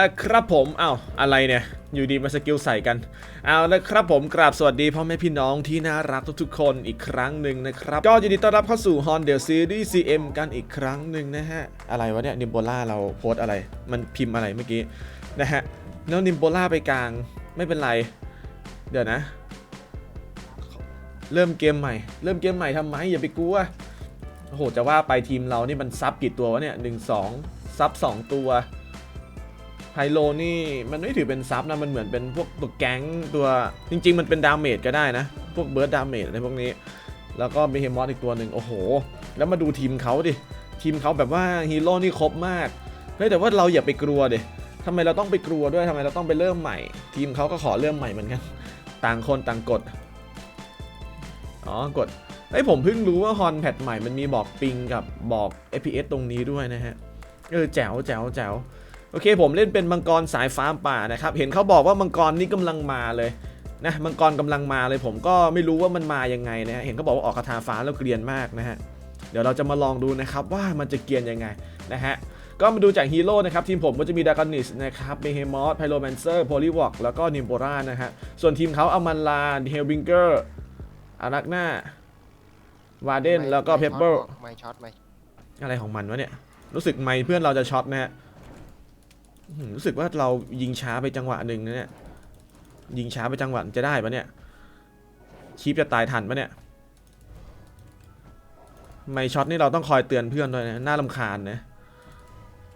ละครับผมเอา้าอะไรเนี่ยอยู่ดีมาสกิลใส่กัน เอาละครับผมกราบสวัสดีพ่อแม่พี่น้องที่น่ารักทุกๆคนอีกครั้งหนึ่งนะครับ ก็ยินดีต้อนรับเข้าสู่ h o n d e l Series CM กันอีกครั้งหนึ่งนะฮะ อะไรวะเนี่ยนิมโบล่าเราโพสอะไร มันพิมพ์อะไรเมื่อกี้ นะฮะ แล้วนิมโบล่าไปกลางไม่เป็นไร เดี๋ยวนะ เริ่มเกมใหม่ เริ่มเกมใหม่ทำไมอย่าไปกลัวโอ้โหจะว่าไปทีมเรานี่มันซับกี่ตัววะเนี่ยหนึ่งสองซับสองตัว ไฮโลนี่มันไม่ถือเป็นซับนะ มันเหมือนเป็นพวกตัวแก๊งตัวจริง ๆ มันเป็นดาเมจก็ได้นะ พวกเบิร์ดดาเมจอะไรพวกนี้ แล้วก็เบเฮมอสอีกตัวหนึ่งโอ้โห แล้วมาดูทีมเขาดิ ทีมเขาแบบว่าฮีโร่นี่ครบมาก เฮ้ยแต่ว่าเราอย่าไปกลัวดิทำไมเราต้องไปกลัวด้วยทำไมเราต้องไปเริ่มใหม่ ทีมเขาก็ขอเริ่มใหม่เหมือนกัน ต่างคนต่างกด อ๋อกดเอ้ผมเพิ่งรู้ว่าฮอนแพทใหม่มันมีบอกปิงกับบอก FPS ตรงนี้ด้วยนะฮะ เออแจ๋วแจ๋วแจ๋ว โอเคผมเล่นเป็นมังกรสายฟ้าป่านะครับเห็นเขาบอกว่ามังกรนี่กำลังมาเลยนะมังกรกำลังมาเลยผมก็ไม่รู้ว่ามันมายังไงนะฮะเห็นเขาบอกว่าออกคาถาฟ้าแล้วเกรียนมากนะฮะเดี๋ยวเราจะมาลองดูนะครับว่ามันจะเกรียนยังไงนะฮะก็มาดูจากฮีโร่นะครับทีมผมก็จะมีดากอนิสนะครับเบเฮมอสไพโรแมนเซอร์โพลีวอกแล้วก็นิมโบรานะฮะส่วนทีมเขาเอามันลาเฮลวิงเกอร์อารักนาวาเดนแล้วก็เพปเปอร์ไม่ช็อตไม่อะไรของมันวะเนี่ยรู้สึกไม่เพื่อนเราจะช็อตนะฮะอื้อหือ รู้สึกว่าเรายิงช้าไปจังหวะหนึ่งนะเนี่ย ยิงช้าไปจังหวะจะได้ปะเนี่ยคีปจะตายทันปะเนี่ย ไม่ช็อตนี่เราต้องคอยเตือนเพื่อนด้วยนะ น่าลำคาญนะ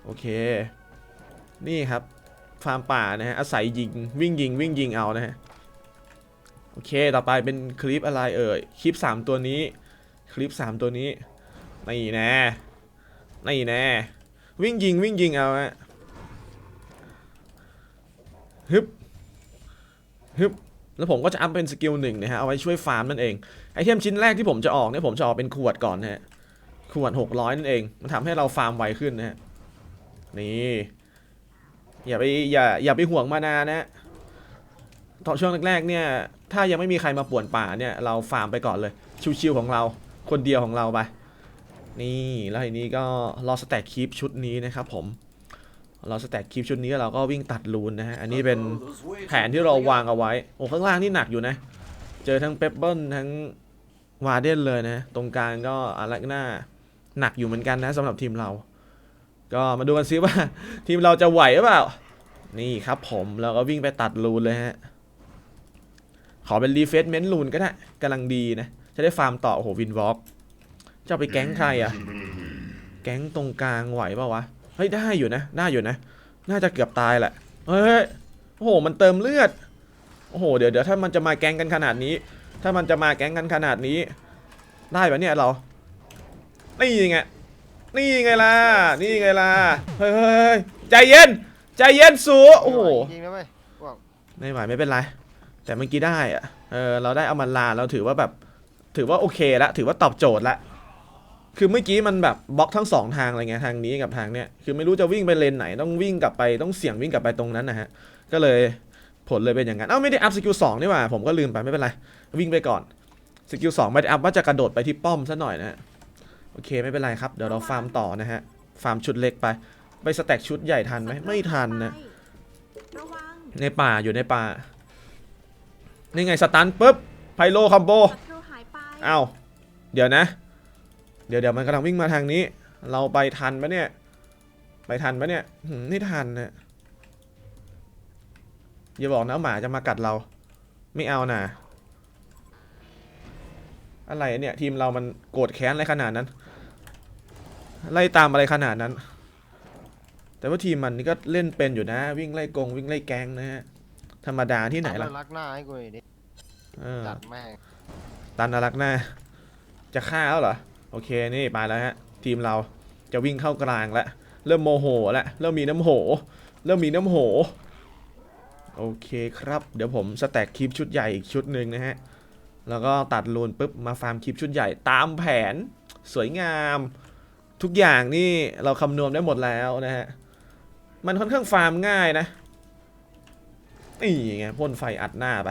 โอเค นี่ครับ ฟาร์มป่านะฮะ อาศัยยิง วิ่งยิง วิ่งยิงเอานะฮะ โอเค ต่อไปเป็นคลิปอะไรเอ่ย คลิป 3 ตัวนี้ คลิป 3 ตัวนี้ นี่แน่ นี่แน่ วิ่งยิง วิ่งยิงเอาฮะ ฮึบฮึบแล้วผมก็จะอัพเป็นสกิลหนึ่งนะฮะเอาไว้ช่วยฟาร์มนั่นเองไอเทมชิ้นแรกที่ผมจะออกเนี่ยผมจะออกเป็นขวดก่อนนะฮะขวด600นั่นเอง มันทำให้เราฟาร์มไวขึ้นนะฮะนี่อย่าไปอย่าอย่าไปห่วงมานานะฮะตอนช่วงแรกๆเนี่ย ถ้ายังไม่มีใครมาป่วนป่าเนี่ยเราฟาร์มไปก่อนเลย ชิวๆของเรา คนเดียวของเราไป นี่แล้วทีนี้ก็รอสแต็กคลิปชุดนี้นะครับผม รอสแต็กคลิปชุดนี้แล้วเราก็วิ่งตัดรูนนะฮะ อันนี้เป็นแผนที่เราวางเอาไว้ โอ้ข้างล่างนี่หนักอยู่นะ เจอทั้งเปปเปิลทั้งวาเดนเลยนะ ตรงกลางก็อารักหน้าหนักอยู่เหมือนกันนะสำหรับทีมเรา ก็มาดูกันซิว่า ทีมเราจะไหวหรือเปล่า นี่ครับผมเราก็วิ่งไปตัดรูนเลยฮะ ขอเป็นรีเฟซเมนต์รูนก็ได้กำลังดีนะ จะได้ฟาร์มต่อโอ้โหวินวอล์กจะเอาไปแก๊งใครอะแก๊งตรงกลางไหวเปล่าวะ เฮ้ยได้อยู่นะได้อยู่นะ น่าจะเกือบตายแหละเฮ้ยโอ้โหมันเติมเลือดโอ้โหเดี๋ยวเดี๋ยวถ้ามันจะมาแก๊งกันขนาดนี้ ถ้ามันจะมาแก๊งกันขนาดนี้ ได้ปะเนี่ยเรานี่ไงนี่ไงล่ะนี่ไงล่ะเฮ้ยเฮ้ยเฮ้ยใจเย็นใจเย็นสูโอ้โหจริงนะเว้ยพวกไม่ไหวไม่เป็นไร แต่เมื่อกี้ได้อะเออเราได้เอามันลาเราถือว่าแบบ ถือว่าโอเคละถือว่าตอบโจทย์ละ คือเมื่อกี้มันแบบบล็อกทั้งสองทางอะไรเงี้ยทางนี้กับทางเนี้ยคือไม่รู้จะวิ่งไปเลนไหนต้องวิ่งกลับไปต้องเสี่ยงวิ่งกลับไปตรงนั้นนะฮะก็เลยผลเลยเป็นอย่างนั้นเอ้าไม่ได้อัพสกิลสองนี่หว่าผมก็ลืมไปไม่เป็นไรวิ่งไปก่อนสกิลสองไม่ได้อัพว่าจะกระโดดไปที่ป้อมซะหน่อยนะฮะโอเคไม่เป็นไรครับเดี๋ยวเราฟาร์มต่อนะฮะฟาร์มชุดเล็กไป ไปสแต็กชุดใหญ่ทันไหมไม่ทันนะระวังในป่าอยู่ในป่านี่ไงสตันปุ๊บไพโลคอมโบศัตรูหายไปอ้าวเดี๋ยวนะ เดี๋ยวเดี๋ยวมันกำลังวิ่งมาทางนี้ เราไปทันปะเนี่ย ไปทันปะเนี่ยหืมไม่ทันนะอย่าบอกนะหมาจะมากัดเรา ไม่เอานะอะไรเนี่ยทีมเรามันโกรธแค้นอะไรขนาดนั้น ไล่ตามอะไรขนาดนั้น แต่ว่าทีมมันนี่ก็เล่นเป็นอยู่นะ วิ่งไล่กงวิ่งไล่แกงนะฮะธรรมดาที่ไหนล่ะรักหน้าให้กูหน่อยดิเออจัดแม่งตันนารักหน้า จะฆ่าแล้วเหรอ โอเคนี่ไปแล้วฮะทีมเราจะวิ่งเข้ากลางแล้วเริ่มโมโหแล้วเริ่มมีน้ำโห เริ่มมีน้ำโห โอเคครับ เดี๋ยวผมสแต็กคลิปชุดใหญ่อีกชุดหนึ่งนะฮะ แล้วก็ตัดลูนปุ๊บมาฟาร์มคลิปชุดใหญ่ตามแผนสวยงาม ทุกอย่างนี่เราคำนวณได้หมดแล้วนะฮะ มันค่อนข้างฟาร์มง่ายนะนี่ไงพ่นไฟอัดหน้าไป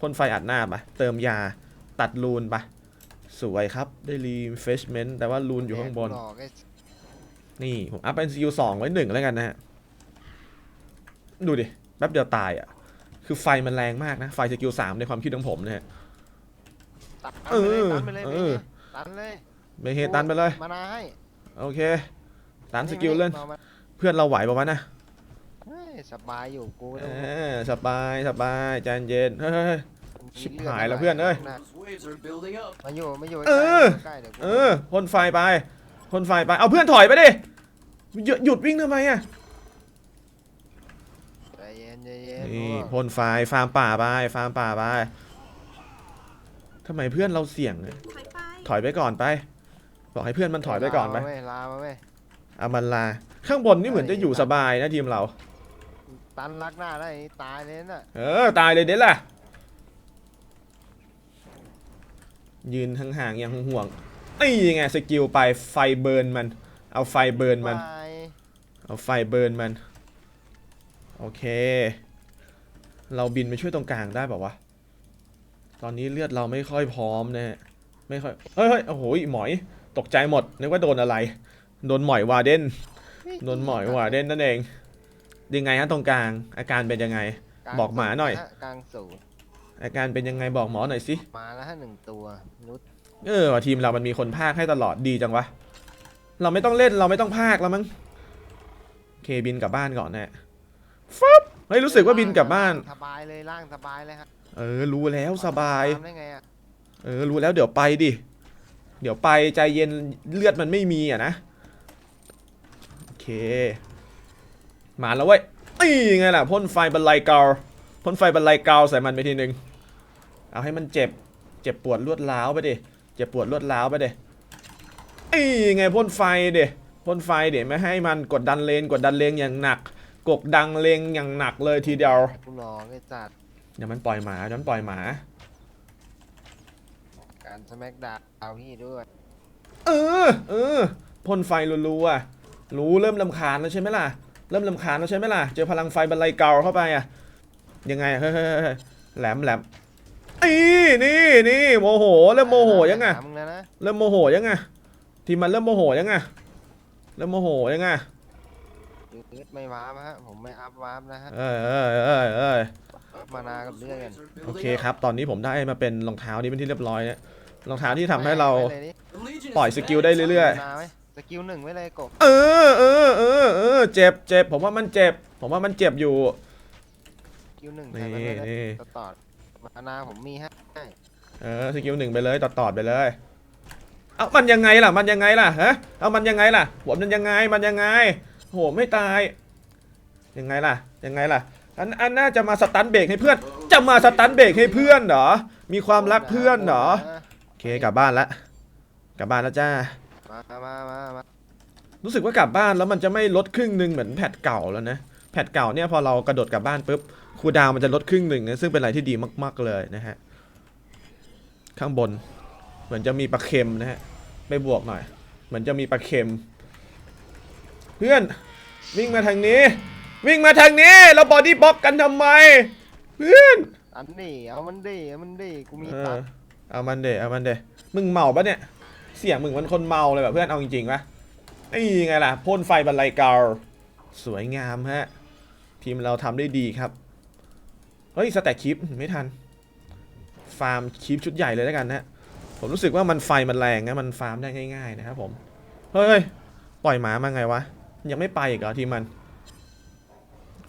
พ่นไฟอัดหน้าไปเติมยาตัดรูนไป สวยครับ ได้รีเฟชเมนต์แต่ว่ารูนอยู่ข้างบนแดกกูหลอกไอ้นี่ ผมอัพเป็นสกิลสองไว้หนึ่งแล้วกันนะฮะ ดูดิ แป๊บเดียวตายอะ คือไฟมันแรงมากนะ ไฟสกิลสามในความคิดของผมนะฮะ ตัดเออไปเลยเอตัดอไปเลยตัดเลยเบเฮตันไปเลย มานาให้ โอเค ตันสกิลเล่นมามาเพื่อนเราไหวป่าวะนะเฮ้ยสบายอยู่กูเอต้องอสบายสบายใจเย็น เฮ้ยเฮ้ยเฮ้ยมี ชิบลืดหายแล้วเพื่อนเอ้ยนะ Those waves are building up. มาอยู่มาอยู่เออใกล้ๆเดี๋ยวกูเออพ่นไฟไปพ่นไฟไป เอาเพื่อนถอยไปดิหยุดหยุดวิ่งทำไมอะใจเย็นใจเย็นนี่โอ้พ่นไฟฟาร์มป่าไปฟาร์มป่าไปทำไมเพื่อนเราเสี่ยงเลยถอยไปถอยไปก่อนไป บอกให้เพื่อนมันถอยไปก่อนไปลามาเว้ยลามาเว้ยอามันลา ข้างบนนี่เหมือนจะอยู่สบายนะทีมเรา ตันรักหน้าได้ตายเลยน่ะ เออ ตายเลยเด็ดล่ะ ยืนห่างๆอย่างห่วงๆนี่ไงสกิลไปไฟเบิร์นมัน เอาไฟเบิร์นมันตายเอาไฟเบิร์นมัน โอเค เราบินไปช่วยตรงกลางได้แบบวะ ตอนนี้เลือดเราไม่ค่อยพร้อมนะฮะ ไม่ค่อยเฮ้ยเฮ้ยโอ้โหหมอย ตกใจหมด นึกว่าโดนอะไร โดนหมอยวาเดน โดนหมอยวาเดนนั่นเอง ยังไงฮะตรงกลาง อาการเป็นยังไงกลงบอกหมาหน่อยะกลางสูง อาการเป็นยังไงบอกหมอหน่อยสิ มาแล้วฮะหนึ่งตัวนุชเออว่ะทีมเรามันมีคนภาคให้ตลอดดีจังวะ เราไม่ต้องเล่นเราไม่ต้องภาคแล้วมั้งโอเคบินกลับบ้านก่อนนะฟึบเฮ้ยรู้สึกว่าบินกลับบ้าน สบายเลยล่างสบายเลยฮะเออ รู้แล้วสบายตมได้ไงอะเออ รู้แล้วเดี๋ยวไปดิ เดี๋ยวไปใจเย็นเลือดมันไม่มีอะนะ โอเค มาแล้วเว้ยนี่ไงล่ะพ่นไฟบรรลัยเกาพ่นไฟบรรลัยเกาใส่มันไปทีนึง เอาให้มันเจ็บ เจ็บปวดรวดร้าวไปดิ เจ็บปวดรวดร้าวไปดินี่ไงพ่นไฟเดพ่นไฟเดไม่ให้มันกดดันเลนกดดันเลนอย่างหนัก กดดังเลงอย่างหนักเลยทีเดียวกูรอไอ้จัดเดี๋ยวมันปล่อยหมาเดี๋ยวมันปล่อยหมา การสแม็กดาวเอาพี่ด้วย เออเออพ่นไฟรัวๆรู้เริ่มลำคาญแล้วใช่ไหมล่ะ เริ่มลำคาญแล้วใช่ไหมล่ะ เจอพลังไฟบรรลัยเกาเข้าไปอะ ยังไงเฮ้ยเฮ้ยเฮ้ยเฮ้ยแหลมแหลม นี่นี่นี่โมโหเริ่มโมโหยังไงถามมึงแล้วนะเริ่มโมโหยังไงทีมมันเริ่มโมโหยังไงเริ่มโมโหยังไงยืดไม่วาร์ปฮะผมไม่อัพวาร์ปนะฮะเอ้ยเอ้ยเอ้ยเอ้ยอัพมานากับเลื่อนกัน Waves are โอเค building ครับ ตอนนี้ผมได้มาเป็นรองเท้านี้เป็นที่เรียบร้อยแล้วรองเท้าที่ทำให้เราไว้ลยดิ up. The Legion ปล่อย is สกิลได้เรื่อยมาไหมสกิลหนึ่งไว้เลยกบๆ เออเออเออเออเจ็บเจ็บผมว่ามันเจ็บ ผมว่ามันเจ็บอยู่ สกิลหนึ่งใส่ไว้เลยนะนี่ต่อต่อ มานาผมมีให้เออสกิลหนึ่งไปเลยต่อต่อไปเลย เอามันยังไงล่ะ มันยังไงล่ะฮะเอามันยังไงล่ะหัวมันยังไงมันยังไงโหไม่ตายยังไงล่ะยังไงล่ะอันอันน่าจะมาสตันเบรกให้เพื่อน จะมาสตันเบรกให้เพื่อนเหรอมีความรักเพื่อนเหรอโอเคกลับบ้านละกลับบ้านแล้วจ้ามามามามารู้สึกว่ากลับบ้านแล้วมันจะไม่ลดครึ่งหนึ่งเหมือนแพทเก่าแล้วนะแพทเก่าเนี่ยพอเรากระโดดกลับบ้านปุ๊บ คูลดาวน์มันจะลดครึ่งหนึ่งนะซึ่งเป็นอะไรที่ดีมาก ๆเลยนะฮะ ข้างบน เหมือนจะมีปลาเค็มนะฮะไปบวกหน่อย เหมือนจะมีปลาเค็ม เพื่อนวิ่งมาทางนี้ วิ่งมาทางนี้ เราบอดี้บล็อกกันทำไม เพื่อนอันนี้เอามันดีเอามันดีกูมีเอตัอดเอามันเดเอามันเดมึงเมาปะเนี่ย เสียงมึงมันคนเมาเลยแบบเพื่อนเอาจริงๆปะนี่ไงล่ะพ่นไฟบรรลัยเกาสวยงามฮะ ทีมเราทำได้ดีครับเฮ้ยสแต็กคลิปไม่ทัน ฟาร์มคลิปชุดใหญ่เลยแล้วกันนะผมรู้สึกว่ามันไฟมันแรงนะมันฟาร์มได้ง่ายๆนะครับผมเฮ้ยปล่อยหมามาไงวะยังไม่ไปอีกเหรอทีมมัน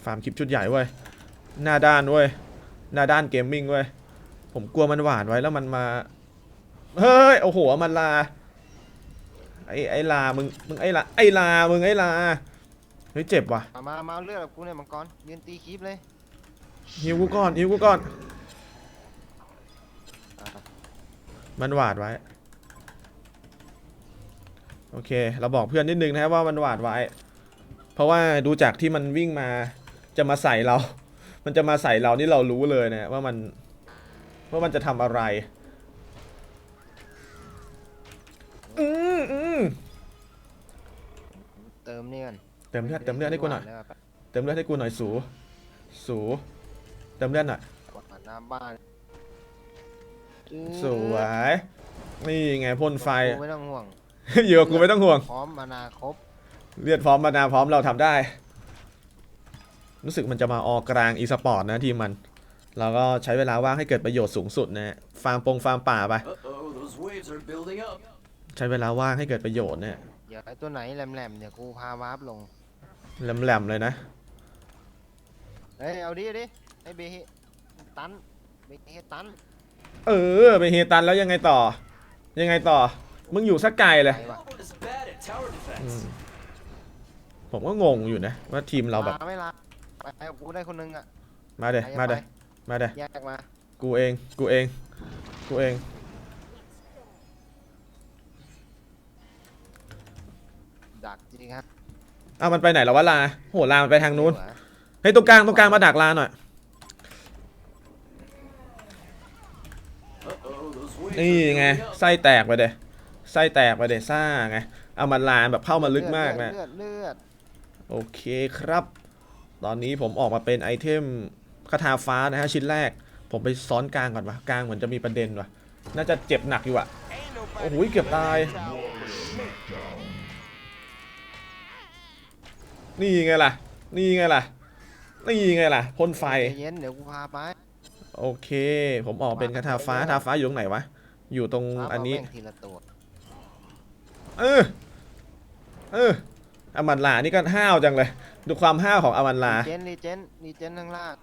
ฟาร์มคลิปชุดใหญ่เว้ยหน้าด้านเว้ยหน้าด้านเกมมิ่งเว้ยผมกลัวมันหวานไว้แล้วมันมาเฮ้ยโอ้โหมันลาไอ้ไอ้ลามึงมึงไอ้ลาไอ้ลามึงไอ้ลาเฮ้ยเจ็บว่ะมามาเอาเลือดกับกูเนี่ยมังกรยืนตีคลิปเลย ฮิวกูก่อนฮิวกูก่อนอะมันหวาดไว้ โอเค เราบอกเพื่อนนิดนึงนะครับว่ามันหวาดไว้ เพราะว่าดูจากที่มันวิ่งมาจะมาใส่เรา มันจะมาใส่เรานี่เรารู้เลยนะว่ามันว่ามันจะทำอะไร อืมอืมเติมนี่กันเติมเลือดเติมเลือดให้กูหน่อย เติมเลือดให้กูหน่อยสู สู เติมเลือดหน่อยกดหน้าบ้านสวยนี่ไงพ่นไฟ กูไม่ต้องห่วง อยู่กับกูไม่ต้องห่วง พร้อมมานาครบเลือดพร้อมมานาพร้อมเราทำได้ รู้สึกมันจะมาออกกลางอีสปอร์ตนะทีมมัน เราก็ใช้เวลาว่างให้เกิดประโยชน์สูงสุดนะฮะฟาร์มปงฟาร์มป่าไป Uh-oh, those waves are building up. ใช้เวลาว่างให้เกิดประโยชน์เนี่ยเดี๋ยวไอ้ตัวไหนแหลมๆเดี๋ยวกูพาวาร์ปลง แหลมๆเลยนะ เฮ้ย เอาดิเอาดิ ไอ้เบเฮตันเบเฮตันเออไปเฮตันแล้วยังไงต่อ ยังไงต่อ มึงอยู่สักไกลเลย ไปวะ No one is bad at tower defense. ผมก็งงอยู่นะว่าทีมเราแบบมาไม่ละไปกับกูได้คนนึงอะมาเดใครจะมาเดไปมาเดแยกมากูเอง กูเอง กูเอง ดักจริงครับอ้าวมันไปไหนแล้ววะลา โหลามันไปทางนู้นหัวเฮ้ยตรงกลางตรงกลางมาดักลาหน่อย Uh-oh, those waves นี่ are ไง building up. ไส้แตกไปเดไส้แตกไปเดซ่าไงเอามันลาแบบเข้ามาลึกมากนะเลือดเลือดโอเคครับ ตอนนี้ผมออกมาเป็นไอเทมคาถาฟ้านะฮะชิ้นแรก ผมไปซ้อนกลางก่อนวะกลางเหมือนจะมีประเด็นวะน่าจะเจ็บหนักอยู่อะโอ้โหเกือบตาย นี่ไงล่ะ นี่ไงล่ะ นี่ไงล่ะพ่นไฟใจเย็นเดี๋ยวกูพาไปโอเค ผมออกเป็นคาถาฟ้าคาถาฟ้าอยู่ตรงไหนวะ อยู่ตรงพาอันนี้ เาแม่งทีละตัวเออ เอออามันลานี่ก็ห้าวจังเลย ดูความห้าวของอามันลาเจนรีเจนรีเจนข้างล่าง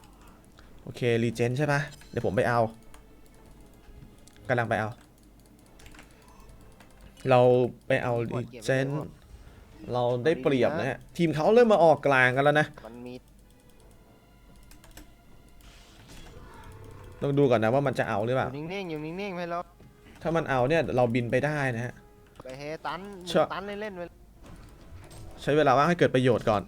โอเครีเจนใช่ปะเดี๋ยวผมไปเอากำลังไปเอา เราไปเอารีเจนเราได้เปรียบนะฮะทีมเขาเริ่มมาออกกลางกันแล้วนะ มันมีต้องดูก่อนนะว่ามันจะเอาหรืออเปล่า ยู่นิ่งๆอยู่นิ่งๆให้เรา ถ้ามันเอาเนี่ยเราบินไปได้นะฮะ ไปเฮตันเชื่อ ตันเล่นๆไปใช้เวลาว่างให้เกิดประโยชน์ก่อน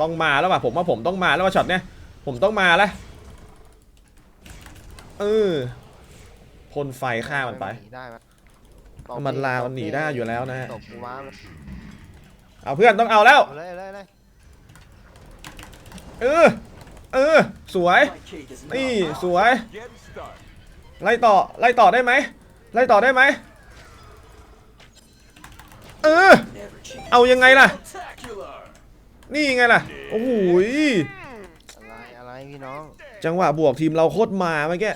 ต้องมาแล้วว่ะผมว่าผมต้องมาแล้วว่ะช็อตเนี้ยผมต้องมาแล้วเออพ่นไฟฆ่ามันไป หได้ปะมันลามันหนีได้อยู่แล้วนะฮะ ตบกูว้าเลยเอาเพื่อนต้องเอาแล้ว เอาเลยเอาเลยเอาเลยเออเออสวย My cake is นี่ not สวย ไล่ต่อไล่ต่อได้ไหมไล่ต่อได้ไหมเออ never cheat. เอายังไงล่ะ Spectacular. นี่ไงล่ะโอ้โหยอะไรอะไรพี่น้องจังหวะบวกทีมเราโคตรมาเมื่อกี้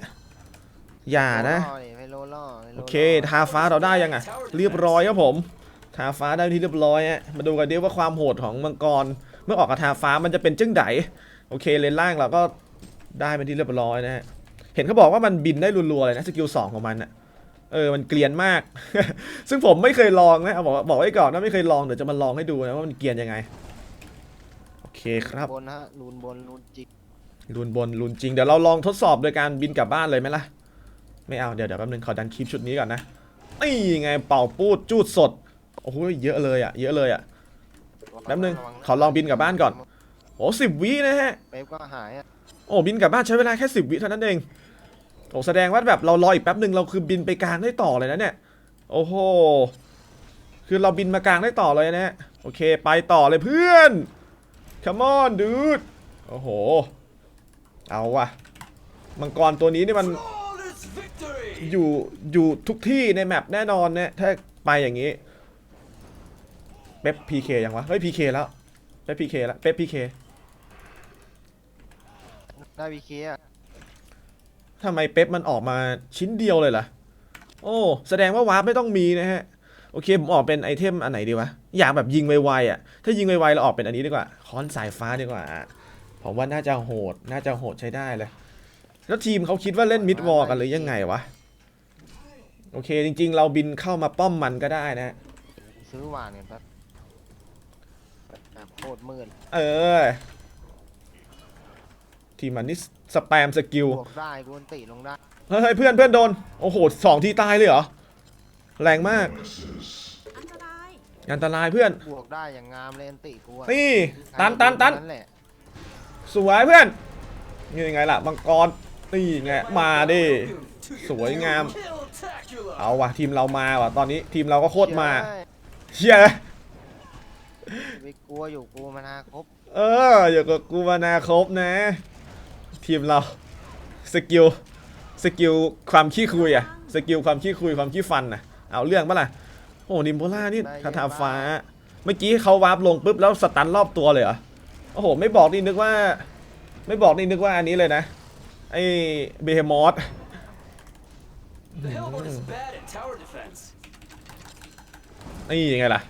อย่านะโลล่อดิไปโลล่อไปโลโอล่เคทาฟ้าเราได้ยังอะเรียบร้อยครับผมทาฟ้าได้ที่เรียบร้อยฮะมาดูกันดิว่าความโหดของมังกร เมื่อออกกับทาฟ้ามันจะเป็นจึงไดโอเคเลนล่างเราก็ได้เป็นที่เรียบร้อยนะฮะ เห็นเขาบอกว่ามันบินได้รัวๆเลยนะสกิลสองของมันอะเออ มันเกรียนมาก ซึ่งผมไม่เคยลองนะเอาบอกบอกไว้ก่อนนะไม่เคยลองเดี๋ยวจะมาลองให้ดูนะว่ามันเกรียนยังไง โอเคครับ บนฮะลูนบนลูนจิกลุนบนลุนจริง เดี๋ยวเราลองทดสอบโดยการบินกลับบ้านเลยไหมล่ะ ไม่เอา เดี๋ยวเดี๋ยวแป๊บนึงขอดันคลิปชุดนี้ก่อนนะนี่ไงเป่าปูดจูดสด โอ้โหเยอะเลยอะ เยอะเลยอะ แป๊บนึงระวัะขอลองบินกลับบ้านก่อน โอ้สิบวินะฮะ เป๊ปก็หายอะ โอ้บินกลับบ้านใช้เวลาแค่สิบวิเท่านั้นเองโอ้แสดงว่าแบบเรารออีกแป๊บหนึ่งเราคือบินไปกลางได้ต่อเลยนะเนี่ย โอ้โห คือเราบินมากลางได้ต่อเลยนะฮะโอเค ไปต่อเลยเพื่อน come on dude โอ้โห เอาว่ะ มังกรตัวนี้นี่มันอยู่อยู่ทุกที่ในแมปแน่นอนเนี่ยถ้าไปอย่างนี้ เป๊ปพีเคยังวะ เฮ้ยพีเคแล้ว เป๊ปพีเคแล้ว เป๊ปพีเค ได้วีเคอะทำไมเป๊ปมันออกมาชิ้นเดียวเลยล่ะ โอ้ แสดงว่าวาร์ปไม่ต้องมีนะฮะ โอเค ผมออกเป็นไอเทมอันไหนดีวะ อยากแบบยิงไวๆอะ ถ้ายิงไวๆเราออกเป็นอันนี้ดีกว่า ค้อนสายฟ้าดีกว่า ผมว่าน่าจะโหด น่าจะโหดใช้ได้เลย แล้วทีมเขาคิดว่าเล่นมิดวอลกันหรือยังไงวะ โอเค จริง ๆ เราบินเข้ามาป้อมมันก็ได้นะ ซื้อหวานกันแป๊บแบบโคตรมืด เออ ทีมมันนี่สแปมสกิลบวกได้กูอันติลงได้เฮ้ยเพื่อนเพื่อนโดน โอ้โหสองทีตายเลยเหรอ แรงมาก อันตรายอันตรายเพื่อน บวกได้อย่างงามเลยอันติกูอะนี่ ตันตันตันแหละสวยเพื่อน นี่ยังไงล่ะมังกร นี่ไง มาดิ Welcome to your สวยงาม Killtacular. เอาว่ะทีมเรามาว่ะ ตอนนี้ทีมเราก็โคตรมาเชื่อเชียไปกลัวอยู่กูมานาครบ เออ อย่ากับกูมานาครบนะ ทีมเราสกิลสกิลความขี้คุยอะสกิลความขี้คุยความขี้ฟันอะเอาเรื่องปะล่ะโอ้นิมโพล่านี่คาถาฟ้า เมื่อกี้เขาวาร์ปลงปุ๊บแล้วสตันรอบตัวเลยเหรอโอ้โหไม่บอกนี่นึกว่า ไม่บอกนี่นึกว่าอันนี้เลยนะไอ้เบเฮมอส The Hellborn is bad at tower defense. นี่ยังไงล่ะ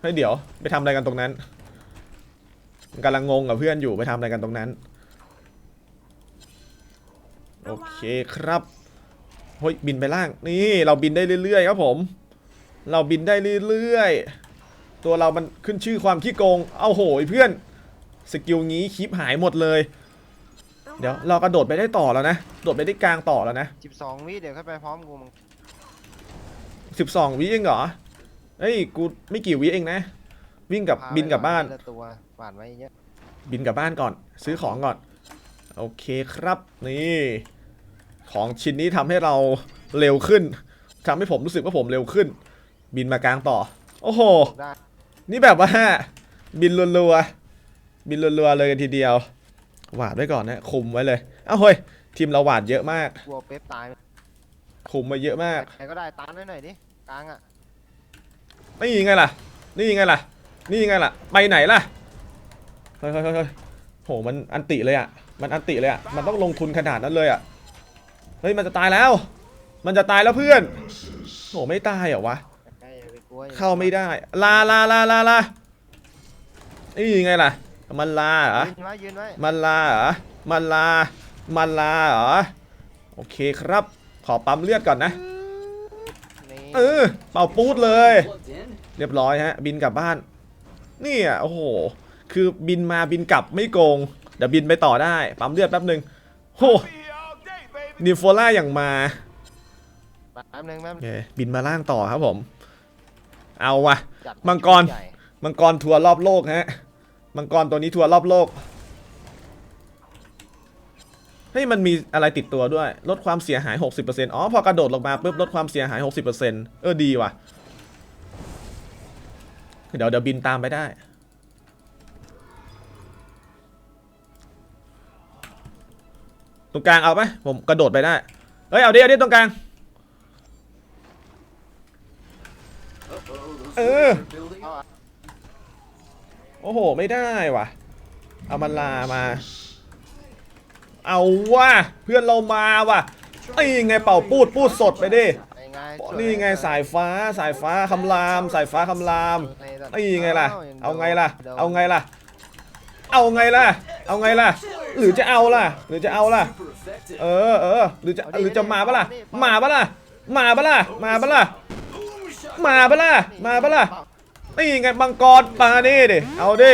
เฮ้ยเดี๋ยวไปทำอะไรกันตรงนั้น กำลังงงกับเพื่อนอยู่ไปทำอะไรกันตรงนั้น โอเคครับเฮ้ยบินไปล่างนี่เราบินได้เรื่อยๆครับผม เราบินได้เรื่อยๆ ตัวเรามันขึ้นชื่อความขี้โกง เอาโหยเพื่อนสกิลงี้คลิปหายหมดเลย เดี๋ยวเรากระโดดไปได้ต่อแล้วนะโดดไปได้กลางต่อแล้วนะสิบสองวิเดี๋ยวค่อยไปพร้อมกูมึง12วิเองเหรอเฮ้ยกูไม่กี่วิเองนะ วิ่งกับพาบินกลับบ้านทีละตัว หวานไว้เยอะบินกลับบ้านก่อน ซื้อของก่อน โอเคครับนี่ ของชิ้นนี้ทำให้เราเร็วขึ้นทำให้ผมรู้สึกว่าผมเร็วขึ้น บินมากลางต่อ โอ้โห ได้นี่แบบว่า บินรัวๆบินรัวๆเลยกันทีเดียว หวาดไว้ก่อนนะคุมไว้เลยเอ้าเฮ้ยทีมเราหวาดเยอะมากกลัวเป๊ปตายคุมมาเยอะมาก ใครก็ได้ตันไว้หน่อยดิกลางอะ นี่ยังไงล่ะ นี่ยังไงล่ะ นี่ยังไงล่ะ ไปไหนล่ะ เฮ้ยเฮ้ยเฮ้ยเฮ้ยโหมันอันติเลยอะ มันอันติเลยอะ มันต้องลงทุนขนาดนั้นเลยอะ เฮ้ยมันจะตายแล้ว มันจะตายแล้วเพื่อนโหไม่ตายเหรอวะใครอย่าไปกลัวอย่ปเข้าไม่ได้ ลาลาลาลาลานี่ยังไงล่ะ มันลาเหรอยืนไว้ยืนไว้มันลาเหรอ มันลา มันลาเหรอ โอเคครับ ขอปั๊มเลือดก่อนนะนี่เออ เป่าปูดเลย Plugged in. เรียบร้อยฮะ บินกลับบ้าน นี่อะโอ้โห คือบินมาบินกลับไม่โกง เดี๋ยวบินไปต่อได้ ปั๊มเลือดแป๊บหนึ่งโห Be here all day, baby. นิโฟล่าอย่างมาแป๊บนึงแป๊บโอเคบินมาล่างต่อครับผม เอาวะจัดมังกรใหญ่มังกรทัวร์รอบโลกฮะ มังกรตัวนี้ทัวร์รอบโลก เฮ้ยมันมีอะไรติดตัวด้วย ลดความเสียหาย 60%อ๋อพอกระโดดลงมาปุ๊บลดความเสียหาย 60%เออดีว่ะ เดี๋ยวเดี๋ยวบินตามไปได้ รงกลางเอาไหมผมกระโดดไปได้ เฮ้ยเอาดิเอาดิตรงกลาง เออ โอ้โห ไม่ได้ว่ะ เอามันลามา เอาว่ะ เพื่อนเรามาว่ะนี่ไงเป่าปูดปูดสดไปดิ นี่ไงสายฟ้าสายฟ้าคำราม สายฟ้าคำรามนี่ไงล่ะ เอาไงล่ะ เอาไงล่ะ เอาไงล่ะ เอาไงล่ะ หรือจะเอาล่ะ หรือจะเอาล่ะ เออเออหรือจะหรือจะมาปะล่ะมาปะล่ะมาปะล่ะมาปะล่ะ Boom shot. มาปะล่ะมาปะล่ะนี่ไงบังกรมาดิดิเอาดิ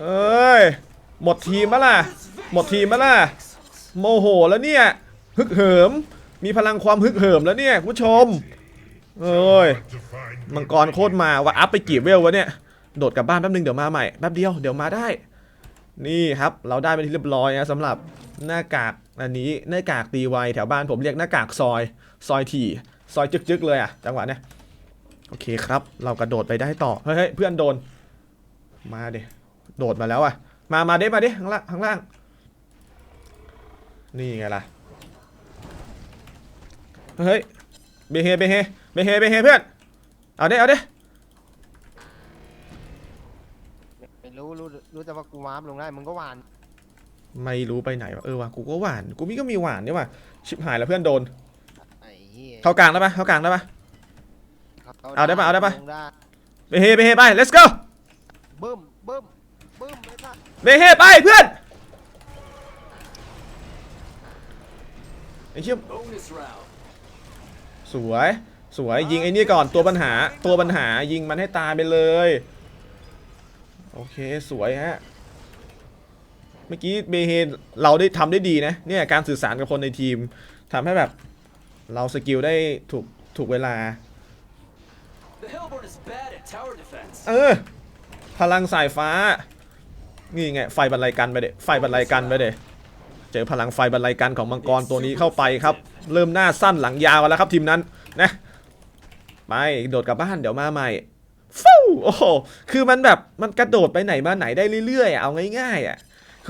เอ้ยหมดทีมมะล่ะหมดทีมมะล่ะโมโหแล้วเนี่ยฮึกเหิม มีพลังความฮึกเหิมแล้วเนี่ยคุณผู้ชมเอ้ยมังกรโคตรมาว่าอัพไปกี่เวลวะเนี่ยโดดกลับบ้านแป๊บนึงเดี๋ยวมาใหม่แป๊บเดียวเดี๋ยวมาได้ นี่ครับเราได้ไปนที่เรียบร้อยนะสำหรับ หน้ากากอันนี้หน้ากากตีไวแถวบ้านผมเรียกหน้ากากซอย ซอยถี่ ซอยจึกๆเลยอะจังหวะเนี้ยโอเคครับ เรากระโดดไปได้ต่อ เฮ้ยเพื่อนโดน มาเดโดดมาแล้วอะมา มาเดิมาเดิข้างล่างข้างล่าง นี่ไงล่ะ เฮ้ย เบเฮเบเฮเบเฮเบเฮเพื่อน เอาเดิเอาเดิไม่รู้รู้รู้แต่ว่ากูวาร์ปลงได้มึงก็หวาน ไม่รู้ไปไหนวะเออว่ะกูก็หวานกูมีก็มีหวานนี่ว่ะชิบหายแล้วเพื่อนโดนไอ้เหี้ยเข้ากลางได้ปะเข้ากลางได้ปะขเอาได้ปะเอาได้ปะลงได้เบเฮเบเฮไป let's go บึ้มบึ้มบึ้มไปซะเบเฮไปเพื่อนไอ้เชี่ย Bonus round. สวยสวยยิงไอ้นี่ก่อนตัวปัญหาตัวปัญหายิงมันให้ตายไปเลย โอเคสวยฮะ เมื่อกี้เบเฮเราได้ทำได้ดีนะเนี่ยการสื่อสารกับคนในทีมทำให้แบบเราสกิลได้ถูกถูกเวลา The Hellborn is bad at tower defense. เออ พลังสายฟ้า นี่ไง ไฟบรรลัยกันไปเด็ไฟบรรลัยกันไปเด็เจอพลังไฟบรรลัยกันของมังกรตัวนี้เข้าไปครับ เริ่มหน้าสั้นหลังยาวแล้วครับทีมนั้นนะไปโดดกลับบ้านเดี๋ยวมาใหม่ฟู้โอ้โหคือมันแบบมันกระโดดไปไหนมาไหนได้เรื่อยๆอะเอาง่ายๆอะ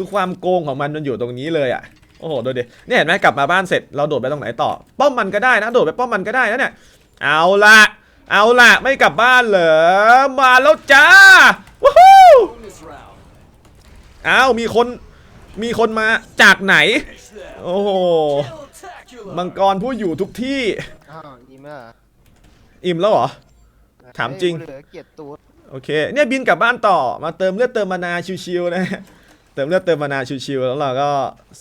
คือความโกงของมันมันอยู่ตรงนี้เลยอะโอ้โหดูดิเนี่ยเห็นไหมกลับมาบ้านเสร็จเราโดดไปตรงไหนต่อ ป้อมมันก็ได้นะโดดไปป้อมมันก็ได้นะเนี่ยเอาละเอาล่ะไม่กลับบ้านเหรอมาแล้วจ้าวู้ฮู้ Bonus round. อ้าวมีคนมีคนมาจากไหน Finish them. โอ้โห Spectacular. มังกรผู้อยู่ทุกที่อ้าวอิ่มแล้วเหรออิ่มแล้วเหรอ ถามจริงเฮ้ยกูเหลือเกียรติตูดโอเค เนี่ยบินกลับบ้านต่อมาเติมเลือดเติมมานาชิวๆนะเติมเลือดเติมมานาชิวๆแล้วเราก็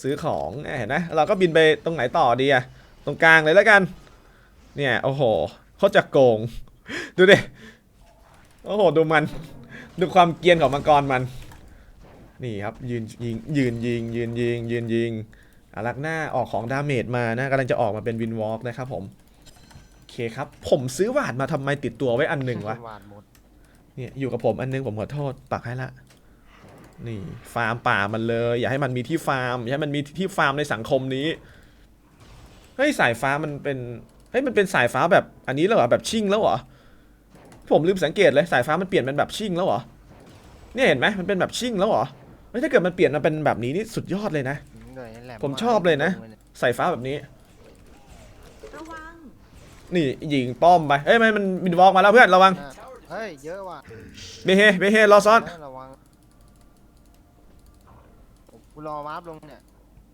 ซื้อของเห็นไหมเราก็บินไปตรงไหนต่อดีอะตรงกลางเลยแล้วกัน เนี่ยโอ้โหเขาจะโกง ดูดิโอ้โหดูมัน ดูความเกรียนของมังกรมัน นี่ครับยืนยิงยืนยิงยืนยิงยืนยิงอารักหน้าออกของดาเมจมานะกำลังจะออกมาเป็นวินวอล์กนะครับผมโอเคครับ ผมซื้อหวาดมาทำไมติดตัวไว้อันหนึ่งวะหวานหมดเนี่ยอยู่กับผมอันนึงผมขอโทษปักให้ละ นี่ฟาร์มป่ามันเลย อย่าให้มันมีที่ฟาร์มอย่าให้มันมีที่ฟาร์มในสังคมนี้เฮ้ยสายฟ้ามันเป็นเฮ้ยมันเป็นสายฟ้าแบบอันนี้แล้วเหรอแบบชิ่งแล้วเหรอผมลืมสังเกตเลยสายฟ้ามันเปลี่ยนเป็นแบบชิ่งแล้วเหรอเนี่ยเห็นไหมมันเป็นแบบชิ่งแล้วเหรอเฮ้ยถ้าเกิดมันเปลี่ยนมาเป็นแบบนี้นี่สุดยอดเลยนะอืมเลยแหลผมชอบเลยนะสายฟ้าแบบนี้ระวังนี่ยิงป้อมไปเอ้ยมันมันบินวอล์กมาแล้วเพื่อนระวังอะเฮ้ยเยอะว่ะเบเฮเบเฮรอซ้อน เฮ้ยระวัง กูรอวาร์ปลงเนี่ย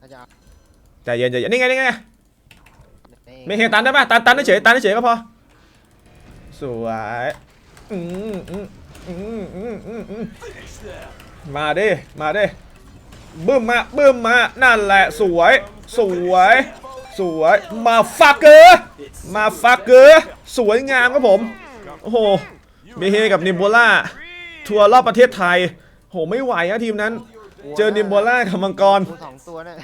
อาจารย์ใจเย็นใจเย็นนี่ไงนี่ไงนี่ไม่เห็นตันได้ปะตันตันเฉยตันเฉยก็พอสวยอืมอืมอืมอืมอืมอืม Finish them. มาดิมาดิบึ้มมาบึ้มมานั่นแหละสวยสวยสวยมาฟักเกอร์มาฟักเกอร์สวยงามครับผมโอ้โหเมเฮกับนิมโบล่าทัวร์รอบประเทศไทยโหไม่ไหวนะทีมนั้น เจอนิมโบล่ากับมังกร กูสองตัวเนี่ย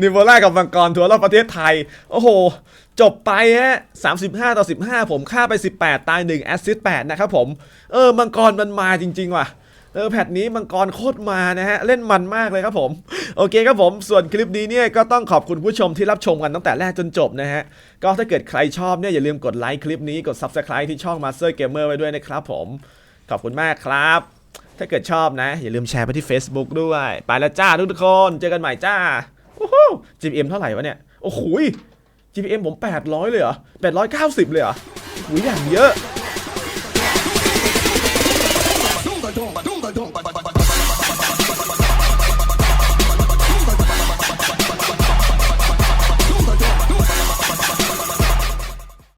นิโวล่ากับมังกรทัวร์รอบประเทศไทย โอ้โห จบไปฮะ35 ต่อ 15 ผมฆ่าไป 18 ตาย 1 แอสซิสต์8นะครับผม เออ มังกรมันมาจริง ๆ ว่ะ เออ แพทนี้มังกรโคตรมานะฮะ เล่นมันมากเลยครับผม โอเคครับผม ส่วนคลิปนี้เนี่ยก็ต้องขอบคุณผู้ชมที่รับชมกันตั้งแต่แรกจนจบนะฮะ ก็ถ้าเกิดใครชอบเนี่ยอย่าลืมกดไลค์คลิปนี้ กด Subscribe ที่ช่อง Master Gamer ไว้ด้วยนะครับผม ขอบคุณมากครับ ถ้าเกิดชอบนะ อย่าลืมแชร์ไปที่ Facebook ด้วย ไปแล้วจ้าทุกๆคน เจอกันใหม่จ้าโอ้โห GPM เท่าไหร่วะเนี่ย โอ้โห GPM ผม 800 เลยเหรอ 890 เลยเหรอหูยอย่างเยอะ